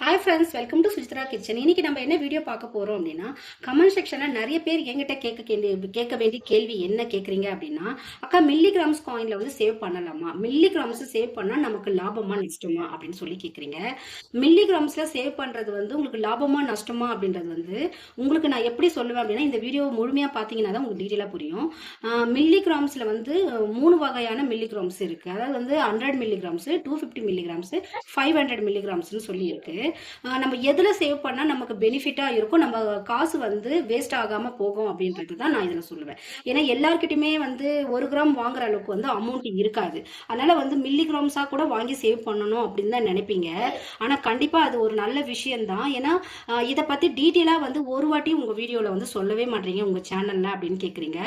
Hi friends welcome to Sujithra kitchen இன்னைக்கு நம்ம என்ன வீடியோ பார்க்க போகிறோம் அப்படின்னா கமெண்ட் செக்ஷனில் நிறைய பேர் எங்கிட்ட கேட்க கேள்வி கேட்க வேண்டிய கேள்வி என்ன கேட்குறீங்க அப்படின்னா அக்கா மில்லி கிராம்ஸ் காயினில் வந்து சேவ் பண்ணலாமா? மில்லி கிராம்ஸ் சேவ் பண்ணால் நமக்கு லாபமா நஷ்டமா? அப்படின்னு சொல்லி கேட்குறீங்க. மில்லி கிராம்ஸில் சேவ் பண்ணுறது வந்து உங்களுக்கு லாபமா நஷ்டமா அப்படின்றது வந்து உங்களுக்கு நான் எப்படி சொல்லுவேன் அப்படின்னா இந்த வீடியோ முழுமையாக பார்த்தீங்கன்னா தான் உங்களுக்கு டீட்டெயிலாக புரியும். மில்லி கிராம்ஸில் வந்து மூணு வகையான மில்லி கிராம்ஸ் இருக்குது அதாவது வந்து hundred milligrams two fifty milligrams five hundred milli கிராம்ஸ்னு சொல்லி இருக்குது நம்ம எதில் சேவ் பண்ணால் நமக்கு பெனிஃபிட்டாக இருக்கும் நம்ம காசு வந்து வேஸ்ட் ஆகாமல் போகும் அப்படின்றது தான் நான் இதில் சொல்லுவேன். ஏன்னா எல்லாருக்கிட்டையுமே வந்து ஒரு கிராம் வாங்குற அளவுக்கு வந்து அமௌண்ட் இருக்காது. அதனால வந்து மில்லி கிராம்ஸாக கூட வாங்கி சேவ் பண்ணணும் அப்படின்னு தான் நினைப்பீங்க. ஆனால் கண்டிப்பாக அது ஒரு நல்ல விஷயம்தான். ஏன்னா இதை பற்றி டீட்டெயிலாக வந்து ஒரு வாட்டி உங்கள் வீடியோவில் வந்து சொல்லவே மாட்டீங்க உங்கள் சேனலில் அப்படின்னு கேட்குறீங்க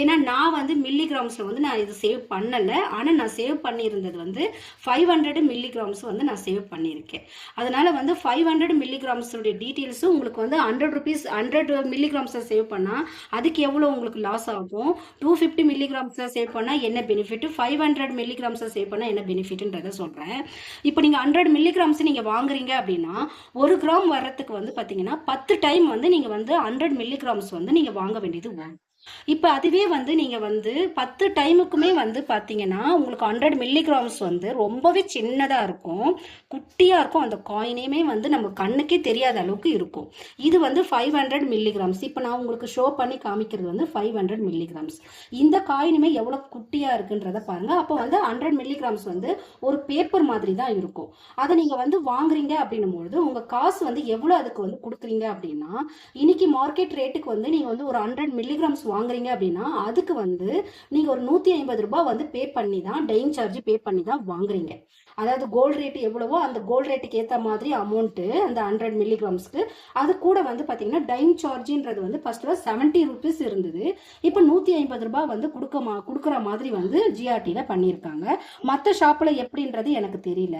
ஏன்னா நான் வந்து மில்லி கிராம்ஸில் வந்து நான் இது சேவ் பண்ணலை. ஆனால் நான் சேவ் பண்ணியிருந்தது வந்து ஃபைவ் ஹண்ட்ரட் மில்லி கிராம்ஸ் வந்து நான் சேவ் பண்ணியிருக்கேன். அதனால வந்து வந்து ஃபைவ் ஹண்ட்ரட் மில்லிகிராம்ஸுடைய டீட்டெயில்ஸும் உங்களுக்கு வந்து ஹண்ட்ரட் ருபீஸ் ஹண்ட்ரட் மில்லிகிராம்ஸை சேவ் பண்ணால் அதுக்கு எவ்வளோ உங்களுக்கு லாஸ் ஆகும்? டூ ஃபிஃப்டி மில்லிகிராம்ஸை சேவ் பண்ணால் என்ன பெனிஃபிட் ஃபைவ் ஹண்ட்ரட் மில்லிகிராம்ஸை சேவ் பண்ணால் என்ன பெனிஃபிட்ன்றதை சொல்கிறேன் இப்போ நீங்கள் ஹண்ட்ரட் மில்லிகிராம்ஸ் நீங்கள் வாங்குறீங்க அப்படின்னா ஒரு கிராம் வர்றதுக்கு வந்து பார்த்தீங்கன்னா பத்து டைம் வந்து நீங்கள் வந்து ஹண்ட்ரட் மில்லிகிராம்ஸ் வந்து நீங்கள் வாங்க வேண்டியது வரும் இப்போ அதுவே வந்து நீங்கள் வந்து பத்து டைமுக்குமே வந்து பார்த்தீங்கன்னா உங்களுக்கு ஹண்ட்ரட் மில்லிகிராம்ஸ் வந்து ரொம்பவே சின்னதாக இருக்கும். குட்டியாக இருக்கும். அந்த காயினையுமே வந்து நம்ம கண்ணுக்கே தெரியாத அளவுக்கு இருக்கும். இது வந்து ஃபைவ் ஹண்ட்ரட் மில்லிகிராம்ஸ் இப்போ நான் உங்களுக்கு ஷோ பண்ணி காமிக்கிறது வந்து ஃபைவ் ஹண்ட்ரட் மில்லிகிராம்ஸ் இந்த காயினுமே எவ்வளோ குட்டியாக இருக்குன்றத பாருங்கள் அப்போ வந்து ஹண்ட்ரட் மில்லிகிராம்ஸ் வந்து ஒரு பேப்பர் மாதிரி தான் இருக்கும். அதை நீங்கள் வந்து வாங்குறீங்க அப்படின்னும் பொழுது உங்கள் காசு வந்து எவ்வளோ அதுக்கு வந்து கொடுக்குறீங்க அப்படின்னா இன்னைக்கு மார்க்கெட் ரேட்டுக்கு வந்து நீங்கள் வந்து ஒரு ஹண்ட்ரட் மில்லிகிராம்ஸ் வாங்குறீங்க அப்படின்னா அதுக்கு வந்து நீங்கள் ஒரு நூற்றி ஐம்பது ரூபாய் வந்து பே பண்ணி தான் டைம் சார்ஜ் பே பண்ணி தான் வாங்குறீங்க. அதாவது கோல்டு ரேட் எவ்வளவோ அந்த கோல்டு ரேட்டுக்கு ஏற்ற மாதிரி அமௌண்ட்டு அந்த ஹண்ட்ரட் மில்லிகிராம்ஸ்க்கு அது கூட வந்து பார்த்தீங்கன்னா டைம் சார்ஜின்றது வந்து ஃபர்ஸ்ட்ல செவன்ட்டி ருபீஸ் இருந்தது. இப்போ நூற்றி ஐம்பது ரூபாய் வந்து கொடுக்க மா கொடுக்குற மாதிரி வந்து ஜிஆர்டியில் பண்ணியிருக்காங்க மற்ற ஷாப்பில் எப்படின்றது எனக்கு தெரியல.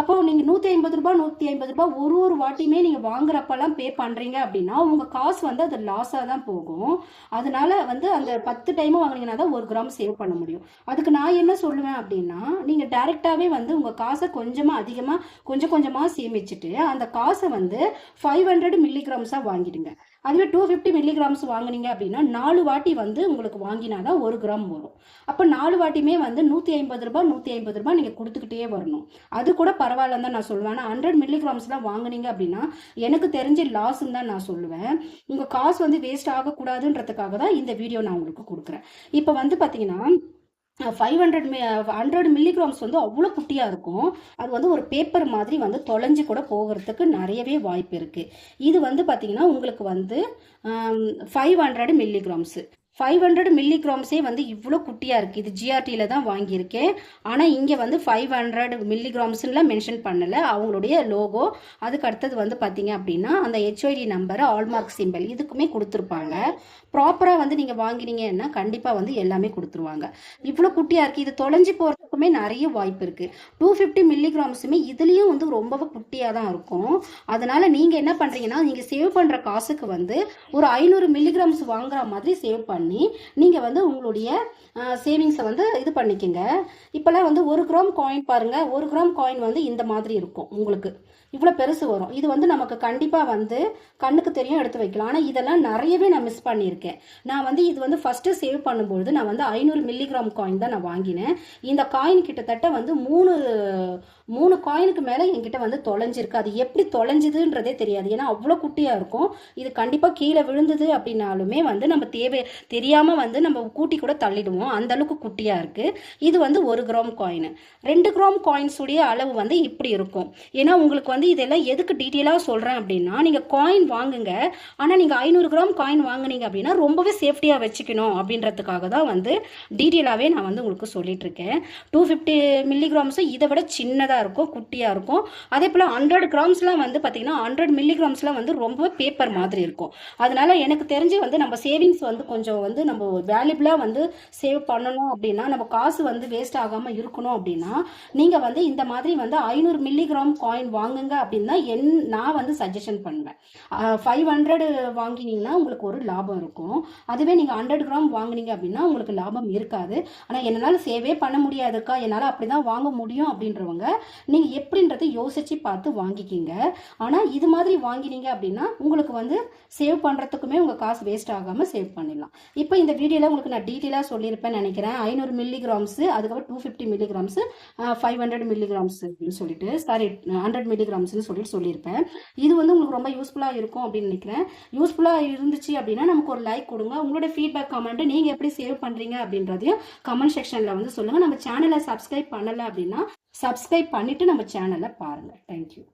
அப்போ நீங்கள் நூற்றி ஐம்பது ரூபாய் நூற்றி ஐம்பது ரூபாய் ஒரு ஒரு வாட்டியுமே நீங்கள் வாங்குறப்பெல்லாம் பே பண்ணுறீங்க அப்படின்னா உங்கள் காசு வந்து அது லாஸாக தான் போகும். அதனால வந்து அந்த பத்து டைமும் வாங்குனீங்கன்னா தான் ஒரு கிராம் சேவ் பண்ண முடியும். அதுக்கு நான் என்ன சொல்லுவேன் அப்படின்னா நீங்கள் டைரெக்டாகவே வந்து உங்கள் காசை கொஞ்சமாக அதிகமாக கொஞ்சம் கொஞ்சமாக சேமிச்சுட்டு அந்த காசை வந்து ஃபைவ் ஹண்ட்ரட் மில்லிகிராம்ஸாக வாங்கிடுங்க. அதுவே டூ ஃபிஃப்டி மில்லிகிராம்ஸ் வாங்குனீங்க அப்படின்னா நாலு வாட்டி வந்து உங்களுக்கு வாங்கினா தான் ஒரு கிராம் வரும். அப்போ நாலு வாட்டியுமே வந்து நூற்றி ஐம்பது ரூபாய் நூற்றி ஐம்பது ரூபாய் நீங்கள் கொடுத்துக்கிட்டே வரணும். அது கூட பரவாயில்லன்னு தான் நான் சொல்லுவேன். ஆனால் ஹண்ட்ரட் மில்லிகிராம்ஸ்லாம் வாங்குனீங்க அப்படின்னா எனக்கு தெரிஞ்ச லாஸ்ன்னு தான் நான் சொல்லுவேன். உங்கள் காசு வந்து வேஸ்ட் ஆகக்கூடாதுன்றதுக்காக தான் இந்த வீடியோ நான் உங்களுக்கு கொடுக்குறேன். இப்போ வந்து பார்த்தீங்கன்னா ஃபைவ் ஹண்ட்ரட் ஹண்ட்ரட் மில்லிகிராம்ஸ் வந்து அவ்வளோ குட்டியாக இருக்கும். அது வந்து ஒரு பேப்பர் மாதிரி வந்து தொலைஞ்சு கூட போகிறதுக்கு நிறையவே வாய்ப்பு இருக்குது இது வந்து பார்த்திங்கன்னா உங்களுக்கு வந்து five hundred milligrams five hundred மில்லிகிராம்ஸே வந்து இவ்வளோ குட்டியாக இருக்குது இது ஜிஆர்டியில் தான் வாங்கியிருக்கேன். ஆனால் இங்கே வந்து ஃபைவ் ஹண்ட்ரட் மில்லிகிராம்ஸ்லாம் மென்ஷன் பண்ணலை. அவங்களுடைய லோகோ அதுக்கு அடுத்தது வந்து பார்த்தீங்க அப்படின்னா அந்த ஹெச்ஒடி நம்பர் ஆல்மார்க் சிம்பிள் இதுக்குமே கொடுத்துருப்பாங்க. ப்ராப்பராக வந்து நீங்கள் வாங்கினீங்கன்னா கண்டிப்பாக வந்து எல்லாமே கொடுத்துருவாங்க. இவ்வளோ குட்டியாக இருக்குது இது தொலைஞ்சு போகிறதுக்குமே நிறைய வாய்ப்பு இருக்குது டூ ஃபிஃப்டி மில்லிகிராம்ஸுமே இதுலேயும் வந்து ரொம்பவே குட்டியாக தான் இருக்கும். அதனால் நீங்கள் என்ன பண்ணுறீங்கன்னா நீங்கள் சேவ் பண்ணுற காசுக்கு வந்து ஒரு ஐநூறு மில்லிகிராம்ஸ் வாங்குற மாதிரி சேவ் பண்ணி நீங்கள் வந்து உங்களுடைய சேவிங்ஸை வந்து இது பண்ணிக்கோங்க. இப்போல்லாம் வந்து ஒரு கிராம் காயின் பாருங்கள் ஒரு கிராம் காயின் வந்து இந்த மாதிரி இருக்கும் உங்களுக்கு. இவ்வளோ பெருசு வரும். இது வந்து நமக்கு கண்டிப்பாக வந்து கண்ணுக்கு தெரியும் எடுத்து வைக்கலாம். ஆனால் இதெல்லாம் நிறையவே நான் மிஸ் பண்ணியிருக்கேன். நான் வந்து இது வந்து ஃபஸ்ட்டு சேவ் பண்ணும்பொழுது நான் வந்து ஐநூறு மில்லிகிராம் காயின் தான் நான் வாங்கினேன். இந்த காயின் கிட்டத்தட்ட வந்து மூணு மூணு காயினுக்கு மேலே என்கிட்ட வந்து தொலைஞ்சிருக்கு. அது எப்படி தொலைஞ்சுதுன்றதே தெரியாது. ஏன்னா அவ்வளோ குட்டியாக இருக்கும். இது கண்டிப்பாக கீழே விழுந்தது அப்படின்னாலுமே வந்து நம்ம தேவை தெரியாமல் வந்து நம்ம கூட்டி கூட தள்ளிடுவோம். அந்த அளவுக்கு குட்டியாக இருக்குது இது வந்து ஒரு கிராம் காயின் ரெண்டு கிராம் காயின்ஸுடைய அளவு வந்து இப்படி இருக்கும். ஏன்னா உங்களுக்கு வந்து இதெல்லாம் எதுக்கு டீட்டெயிலாக சொல்கிறேன் அப்படின்னா நீங்கள் காயின் வாங்குங்க. ஆனால் நீங்கள் ஐநூறு கிராம் காயின் வாங்குனீங்க அப்படின்னா ரொம்பவே சேஃப்டியாக வச்சுக்கணும் அப்படின்றதுக்காக தான் வந்து டீட்டெயிலாகவே நான் வந்து உங்களுக்கு சொல்லிட்டு இருக்கேன். டூ ஃபிஃப்டி மில்லிகிராம்ஸும் இதை விட சின்னதாக இருக்கும் குட்டியாக இருக்கும். அதே போல் ஹண்ட்ரட் கிராம்ஸ்லாம் வந்து பார்த்திங்கன்னா ஹண்ட்ரட் மில்லிகிராம்ஸ்லாம் வந்து ரொம்ப பேப்பர் மாதிரி இருக்கும். அதனால் எனக்கு தெரிஞ்சு வந்து நம்ம சேவிங்ஸ் வந்து கொஞ்சம் வந்து நம்ம வேல்யூபிளாக வந்து சேவ் பண்ணணும் அப்படின்னா நம்ம காசு வந்து வேஸ்ட் ஆகாமல் இருக்கணும் அப்படின்னா நீங்கள் வந்து இந்த மாதிரி வந்து ஐநூறு மில்லிகிராம் காயின் வாங்குங்க அப்படின்னு தான் என் நான் வந்து சஜஷன் பண்ணுவேன். ஃபைவ் ஹண்ட்ரடு வாங்கினீங்கன்னா உங்களுக்கு ஒரு லாபம் இருக்கும். அதுவே நீங்கள் ஹண்ட்ரட் கிராம் வாங்குனீங்க அப்படின்னா உங்களுக்கு லாபம் இருக்காது. ஆனால் என்னால் சேவே பண்ண முடியாது இருக்கா என்னால் அப்படி தான் வாங்க முடியும் அப்படின்றவங்க நீங்கள் எப்படின்றதை யோசிச்சு பார்த்து வாங்கிக்கிங்க. ஆனால் இது மாதிரி வாங்கினீங்க அப்படின்னா உங்களுக்கு வந்து சேவ் பண்ணுறதுக்குமே உங்கள் காசு வேஸ்ட் ஆகாமல் சேவ் பண்ணிடலாம். இப்போ இந்த வீடியோவில் உங்களுக்கு நான் டீட்டெயிலாக சொல்லியிருப்பேன் நினைக்கிறேன். ஐநூறு மில்லிகிராம்ஸு அதுக்கப்புறம் two fifty milligrams five hundred milligrams அப்படின்னு சொல்லிட்டு சாரி ஹண்ட்ரட் மில்லிகிராம்ஸ்னு சொல்லிட்டு சொல்லியிருப்பேன். இது வந்து உங்களுக்கு ரொம்ப யூஸ்ஃபுல்லாக இருக்கும் அப்படின்னு நினைக்கிறேன். யூஸ்ஃபுல்லாக இருந்துச்சு அப்படின்னா நமக்கு ஒரு லைக் கொடுங்க. உங்களோட ஃபீட்பேக் கமெண்ட்டு நீங்கள் எப்படி சேவ் பண்ணுறீங்க அப்படின்றதையும் கமெண்ட் செக்ஷனில் வந்து சொல்லுங்கள் நம்ம சேனலை சப்ஸ்கிரைப் பண்ணலை அப்படின்னா சப்ஸ்கிரைப் பண்ணிவிட்டு நம்ம சேனலை பாருங்கள் தேங்க்யூ